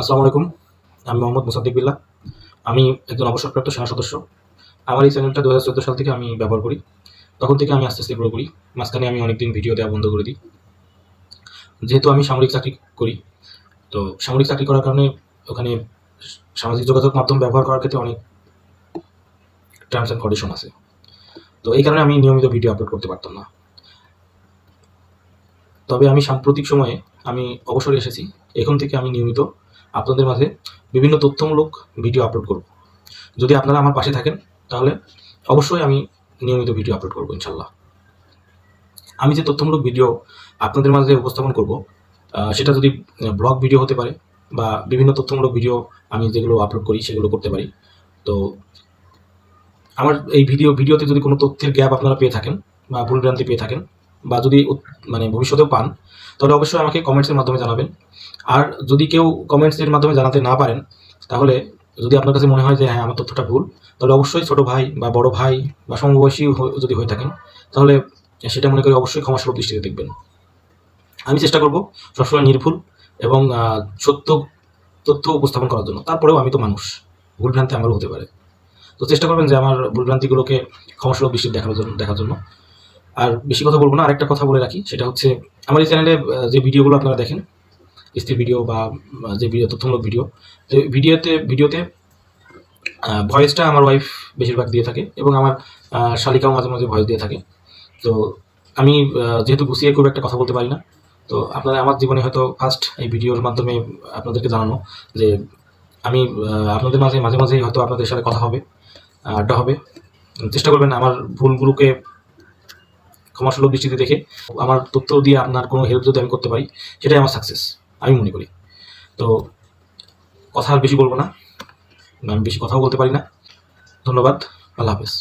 আসসালামু আলাইকুম। আমি মোহাম্মদ মুসাদ্দিক বিল্লাহ। আমি একজন অবসরপ্রাপ্ত সেনা সদস্য। আমার এই চ্যানেলটা দু হাজার চোদ্দ সাল থেকে আমি ব্যবহার করি। তখন থেকে আমি আস্তে আস্তে গ্রো করি। মাঝখানে আমি অনেকদিন ভিডিও দেওয়া বন্ধ করে দিই। যেহেতু আমি সামরিক চাকরি করি, তো সামরিক চাকরি করার কারণে ওখানে সামাজিক যোগাযোগ মাধ্যম ব্যবহার করার ক্ষেত্রে অনেক টার্মস অ্যান্ড কন্ডিশন আছে। তো এই কারণে আমি নিয়মিত ভিডিও আপলোড করতে পারতাম না। তবে আমি সাম্প্রতিক সময়ে আমি অবসরে এসেছি। এখন থেকে আমি নিয়মিত আপনাদের মাঝে বিভিন্ন তথ্যমূলক ভিডিও আপলোড করব। যদি আপনারা আমার পাশে থাকেন, তাহলে অবশ্যই আমি নিয়মিত ভিডিও আপলোড করব ইনশাল্লাহ আমি যে তথ্যমূলক ভিডিও আপনাদের মাঝে উপস্থাপন করব সেটা যদি ব্লগ ভিডিও হতে পারে বা বিভিন্ন তথ্যমূলক ভিডিও আমি যেগুলো আপলোড করি, সেগুলো করতে পারি। তো আমার এই ভিডিও ভিডিওতে যদি কোনো তথ্যের গ্যাপ আপনারা পেয়ে থাকেন বা ভুলভ্রান্তি পেয়ে থাকেন বা যদি মানে ভবিষ্যতেও পান, তাহলে অবশ্যই আমাকে কমেন্টসের মাধ্যমে জানাবেন। আর যদি কেউ কমেন্টসের মাধ্যমে জানাতে না পারেন, তাহলে যদি আপনার কাছে মনে হয় যে হ্যাঁ আমার তথ্যটা ভুল, তাহলে অবশ্যই ছোট ভাই বা বড় ভাই বা সমবয়সী যদি হয়ে থাকেন, তাহলে সেটা মনে করি অবশ্যই ক্ষমাসুলভ দৃষ্টিতে দেখবেন। আমি চেষ্টা করব সবসময় নির্ভুল এবং সত্য তথ্য উপস্থাপন করার জন্য। তারপরেও আমি তো মানুষ, ভুলভ্রান্তি আমারও হতে পারে। তো চেষ্টা করবেন যে আমার ভুলভ্রান্তিগুলোকে ক্ষমাসুলভ দৃষ্টিতে দেখার জন্য দেখার জন্য। আর বেশি কথা বলব না, আরেকটা কথা বলে রাখি, সেটা হচ্ছে আমার এই চ্যানেলে যে ভিডিওগুলো আপনারা দেখেন স্ত্রী ভিডিও বা যে ভিডিও তথ্যমূলক ভিডিও তো ভিডিওতে ভিডিওতে ভয়েসটা আমার ওয়াইফ বেশিরভাগ দিয়ে থাকে এবং আমার শালিকাও মাঝে মাঝে ভয়েস দিয়ে থাকে। তো আমি যেহেতু গুছিয়ে খুব একটা কথা বলতে পারি না, তো আপনারা আমার জীবনে হয়তো ফার্স্ট এই ভিডিওর মাধ্যমে আপনাদেরকে জানানো যে আমি আপনাদের মাঝে মাঝে মাঝেই হয়তো আপনাদের সাথে কথা হবে, আড্ডা হবে। চেষ্টা করবেন আমার ভুলগুলোকে ক্ষমাসুলভ দৃষ্টিতে দেখে আমার তথ্য দিয়ে আপনার কোনো হেল্প যদি আমি করতে পারি, সেটাই আমার সাকসেস আমি মনে করি। তো কথা আর বেশি বলব না, আমি বেশি কথাও বলতে পারি না। ধন্যবাদ, আল্লাহ হাফেজ।